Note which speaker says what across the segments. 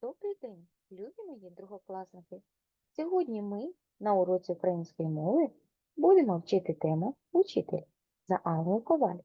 Speaker 1: Добрий день, любі мої другокласники! Сьогодні ми на уроці української мови будемо вчити тему Учитель за Аллою Коваль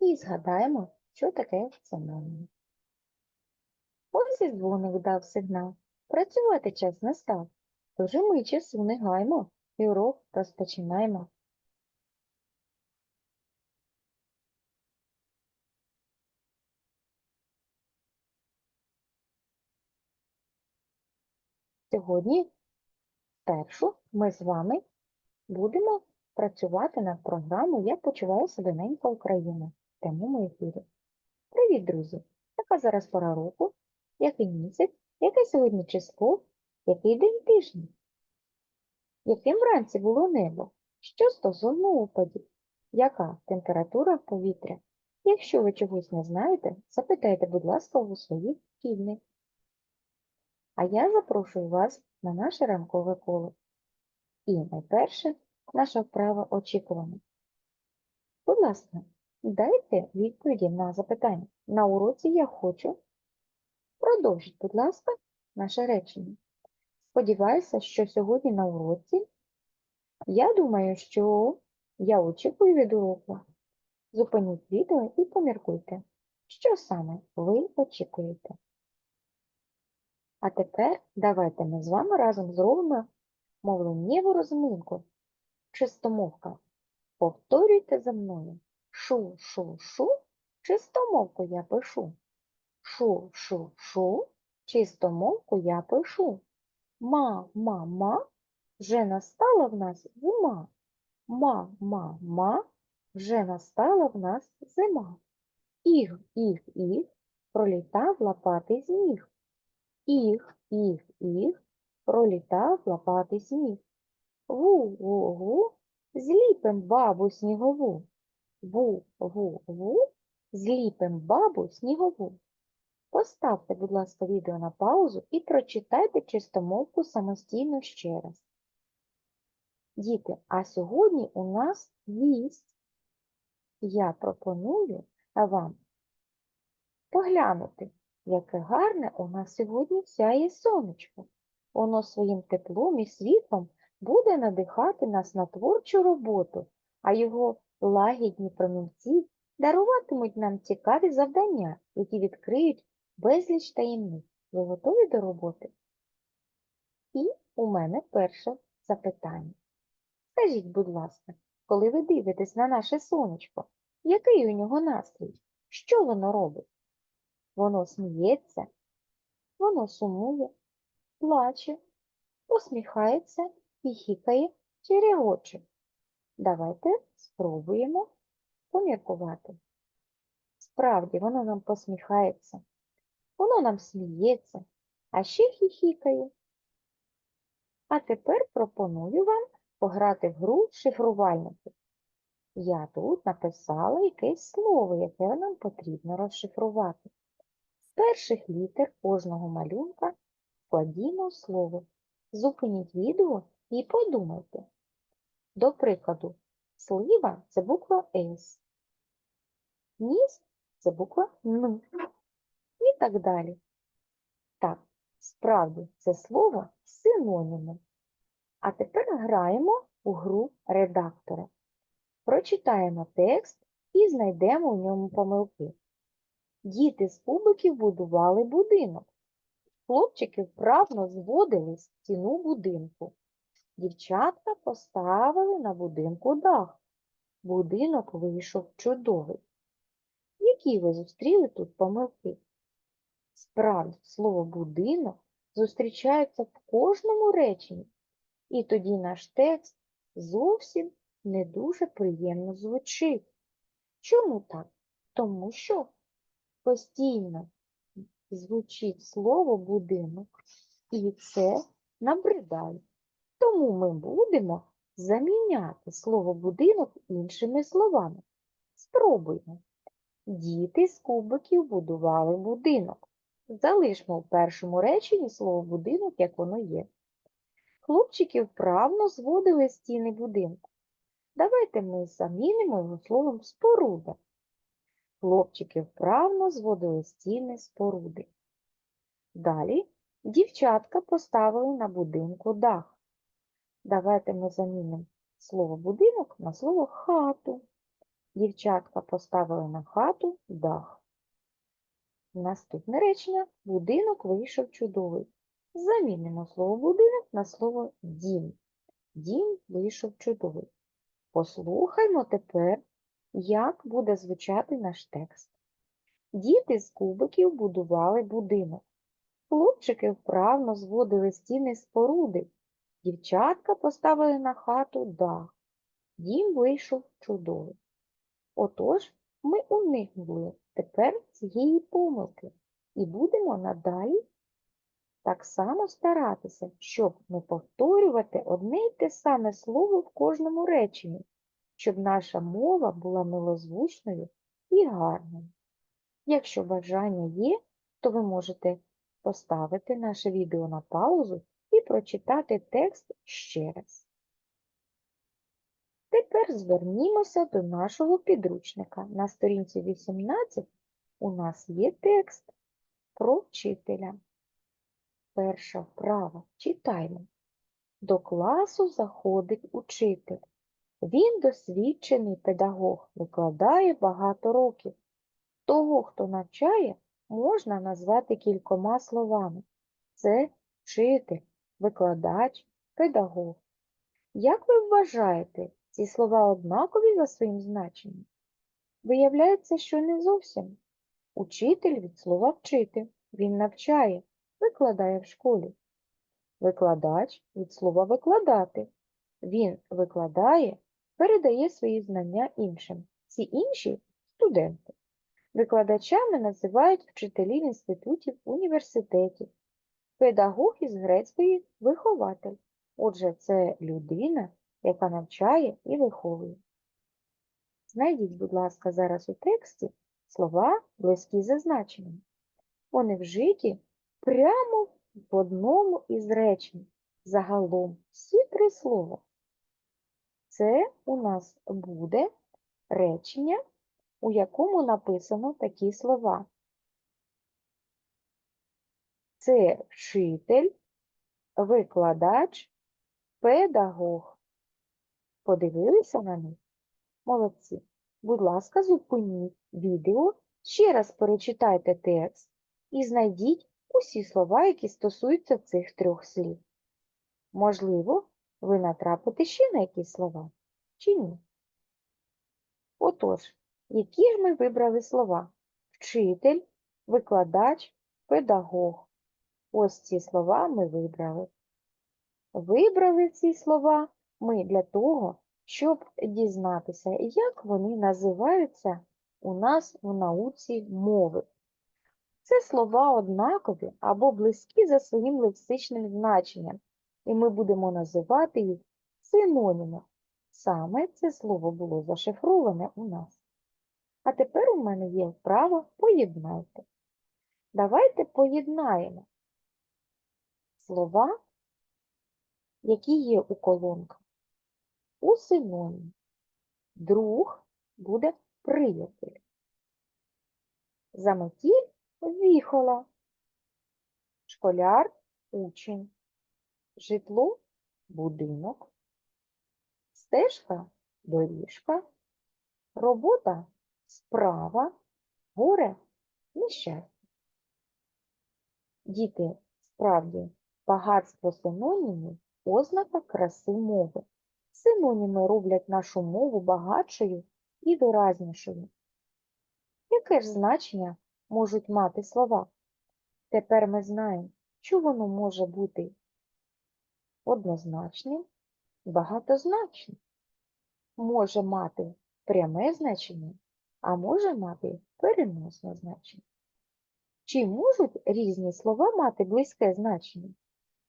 Speaker 1: і згадаємо, що таке синонім. Ось і дзвоник дав сигнал. Працювати час настав, тож ми часу не гаймо і урок розпочинаємо. Сьогодні Спершу ми з вами будемо працювати над програмою «Як почуває себе ненька Україна» в прямому ефірі. Привіт, друзі! Яка зараз пора року? Який місяць? Яке сьогодні число? Який день тижня? Яким вранці було небо? Що стосовно опадів? Яка температура повітря? Якщо ви чогось не знаєте, запитайте, будь ласка, у своїх вхідних. А я запрошую вас на наше ранкове коло. І найперше наша вправа очікування. Будь ласка, дайте відповіді на запитання. На уроці я хочу. Продовжіть, будь ласка, наше речення. Сподіваюся, що сьогодні на уроці я думаю, що я очікую від уроку. Зупиніть відео і поміркуйте, що саме ви очікуєте. А тепер давайте ми з вами разом зробимо мовленнєву розминку. Чистомовка. Повторюйте за мною. Шу, шу, шу, чистомовку я пишу. Шу, шу, шу, чистомовку я пишу. Ма, ма, ма, вже настала в нас зима. Ма, ма, ма, вже настала в нас зима. Іг, іг, іг, пролітав лопатий зміг. Іг, іг, іг, пролітав лопатий сніг. Ву, зліпим бабу снігову. Ву, ву, ву, зліпим бабу снігову. Поставте, будь ласка, відео на паузу і прочитайте чистомовку самостійно ще раз. Діти, а сьогодні у нас вість. Я пропоную вам поглянути, яке гарне у нас сьогодні сяє сонечко. Воно своїм теплом і світлом буде надихати нас на творчу роботу, а його лагідні промінці даруватимуть нам цікаві завдання, які відкриють безліч таємниць. Ви готові до роботи? І у мене перше запитання. Скажіть, будь ласка, коли ви дивитесь на наше сонечко, який у нього настрій? Що воно робить? Воно сміється, воно сумує, плаче, посміхається і хікає чи регоче. Давайте спробуємо поміркувати. Справді, воно нам посміхається, воно нам сміється, а ще хіхікає. А тепер пропоную вам пограти в гру шифрувальники. Я тут написала якесь слово, яке нам потрібно розшифрувати. Перших літер кожного малюнка складімо слово. Зупиніть відео і подумайте. До прикладу, слива це буква С, ніс це буква Н і так далі. Так, справді це слово синоніми. А тепер граємо у гру редактора. Прочитаємо текст і знайдемо в ньому помилки. Діти з кубиків будували будинок. Хлопчики вправно зводили стіну будинку. Дівчатка поставили на будинку дах. Будинок вийшов чудовий. Які ви зустріли тут помилки? Справді, слово будинок зустрічається в кожному реченні, і тоді наш текст зовсім не дуже приємно звучить. Чому так? Тому що постійно звучить слово будинок, і це набридає. Тому ми будемо заміняти слово будинок іншими словами. Спробуймо. Діти з кубиків будували будинок. Залишмо в першому реченні слово будинок, як воно є. Хлопчики вправно зводили стіни будинку. Давайте ми замінимо його словом споруда. Хлопчики вправно зводили стіни споруди. Далі Дівчатка поставили на будинку дах. Давайте ми замінимо слово будинок на слово хату. Дівчатка поставили на хату дах. Наступне речення будинок вийшов чудовий. Замінимо слово будинок на слово дім. Дім вийшов чудовий. Послухаймо тепер, як буде звучати наш текст. Діти з кубиків будували будинок. Хлопчики вправно зводили стіни споруди. Дівчатка поставили на хату дах. Дім вийшов чудовий. Отож, ми уникнули тепер цієї помилки і будемо надалі так само старатися, щоб не повторювати одне й те саме слово в кожному реченні, щоб наша мова була милозвучною і гарною. Якщо бажання є, то ви можете поставити наше відео на паузу і прочитати текст ще раз. Тепер звернімося до нашого підручника. На сторінці 18 у нас є текст про вчителя. Перша вправа. Читаємо. До класу заходить учитель. Він досвідчений педагог, викладає багато років. Того, хто навчає, можна назвати кількома словами. Це вчитель, викладач, педагог. Як ви вважаєте, ці слова однакові за своїм значенням? Виявляється, що не зовсім. Учитель від слова вчити. Він навчає, викладає в школі. Викладач від слова викладати. Він викладає, передає свої знання іншим. Ці інші студенти. Викладачами називають вчителів інститутів, університетів. Педагог із грецької вихователь. Отже, це людина, яка навчає і виховує. Знайдіть, будь ласка, зараз у тексті слова близькі за значенням. Вони вжиті прямо в одному із речень. Загалом всі три слова. Це у нас буде речення, у якому написано такі слова. Це вчитель, викладач, педагог. Подивилися на них? Молодці. Будь ласка, зупиніть відео, ще раз перечитайте текст і знайдіть усі слова, які стосуються цих трьох слів. Можливо, ви натрапите ще на якісь слова, чи ні? Отож, які ж ми вибрали слова? Вчитель, викладач, педагог. Ось ці слова ми вибрали. Вибрали ці слова ми для того, щоб дізнатися, як вони називаються у нас в науці мови. Це слова однакові або близькі за своїм лексичним значенням, і ми будемо називати їх синонімом. Саме це слово було зашифроване у нас. А тепер у мене є вправа поєднайте. Давайте поєднаємо слова, які є у колонках. У синонім. Друг буде приятель. Заметіль віхола. Школяр учень. Житло будинок. Стежка доріжка. Робота справа. Горе нещастя. Діти, справді, багатство синонімів ознака краси мови. Синоніми роблять нашу мову багатшою і виразнішою. Яке ж значення можуть мати слова? Тепер ми знаємо, що воно може бути однозначним багатозначним. Може мати пряме значення, а може мати переносне значення. Чи можуть різні слова мати близьке значення?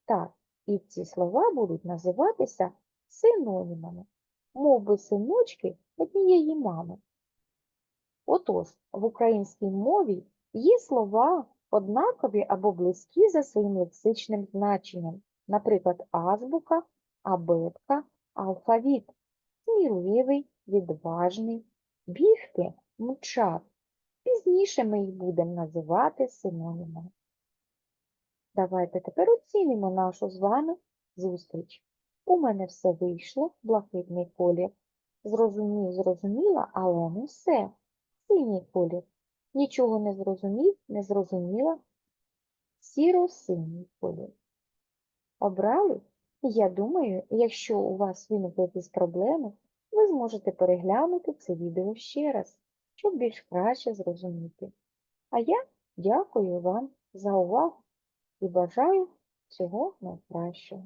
Speaker 1: Так, і ці слова будуть називатися синонімами, мов би синочки однієї мами. Отож, в українській мові є слова однакові або близькі за своїм лексичним значенням, наприклад, азбука, абетка, алфавіт, сміливий, відважний, бігти, мчав. Пізніше ми їх будемо називати синонімами. Давайте тепер оцінимо нашу з вами зустріч. У мене все вийшло, блакитний колір. Зрозумів, зрозуміла, але не все. Синій колір. Нічого не зрозумів, не зрозуміла. Сіро-синій колір. Обрали? Я думаю, якщо у вас виникли якісь проблеми, ви зможете переглянути це відео ще раз, щоб більш краще зрозуміти. А я дякую вам за увагу і бажаю всього найкращого.